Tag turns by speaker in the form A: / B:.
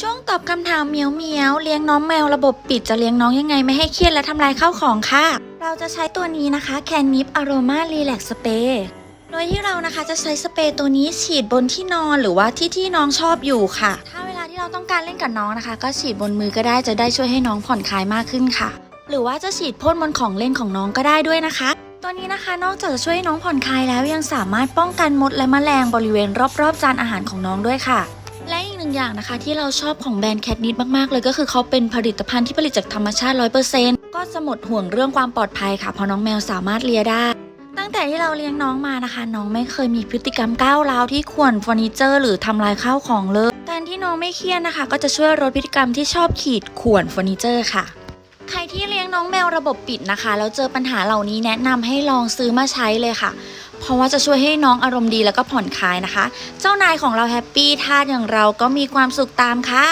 A: ช่วงตอบคำถามเมียวเมียวเลี้ยงน้องแมวระบบปิดจะเลี้ยงน้องยังไงไม่ให้เครียดและทำลายข้าวของค่ะ เราจะใช้ตัวนี้นะคะแคนนิปอโรมารีแลกสเปรย์โดยที่เรานะคะจะใช้สเปรย์ตัวนี้ฉีดบนที่นอนหรือว่าที่ที่น้องชอบอยู่ค่ะ ถ้าเวลาที่เราต้องการเล่นกับน้องนะคะ ก็ฉีดบนมือก็ได้จะได้ช่วยให้น้องผ่อนคลายมากขึ้นค่ะ หรือว่าจะฉีดพ่นบนของเล่นของน้องก็ได้ด้วยนะคะ ตัวนี้นะคะนอกจากจะช่วยให้น้องผ่อนคลายแล้วยังสามารถป้องกันมดและแมลงบริเวณรอบๆจานอาหารของน้องด้วยค่ะ นึ่งอย่างนะคะที่เราชอบของแบรนด์แคทนิดมากๆเลยก็คือเขาเป็นผลิตภัณฑ์ที่ผลิตจากธรรมชาติ 100%ก็จะหมดห่วงเรื่องความปลอดภัยค่ะเพราะน้องแมวสามารถเลียได้ ตั้งแต่ที่เราเลี้ยงน้องมานะคะ น้องไม่เคยมีพฤติกรรมก้าวร้าวที่ข่วนเฟอร์นิเจอร์หรือทำลายข้าวของเลยการที่น้องไม่เครียดนะคะ ก็จะช่วยลดพฤติกรรมที่ชอบขีดข่วนเฟอร์นิเจอร์ค่ะใครที่เลี้ยงน้องแมวระบบปิดนะคะแล้วเจอปัญหาเหล่านี้แนะนำให้ลองซื้อมาใช้เลยค่ะ เพราะว่าจะช่วยให้น้องอารมณ์ดีแล้วก็ผ่อนคลายนะคะ เจ้านายของเราแฮปปี้ทาสอย่างเราก็มีความสุขตามค่ะ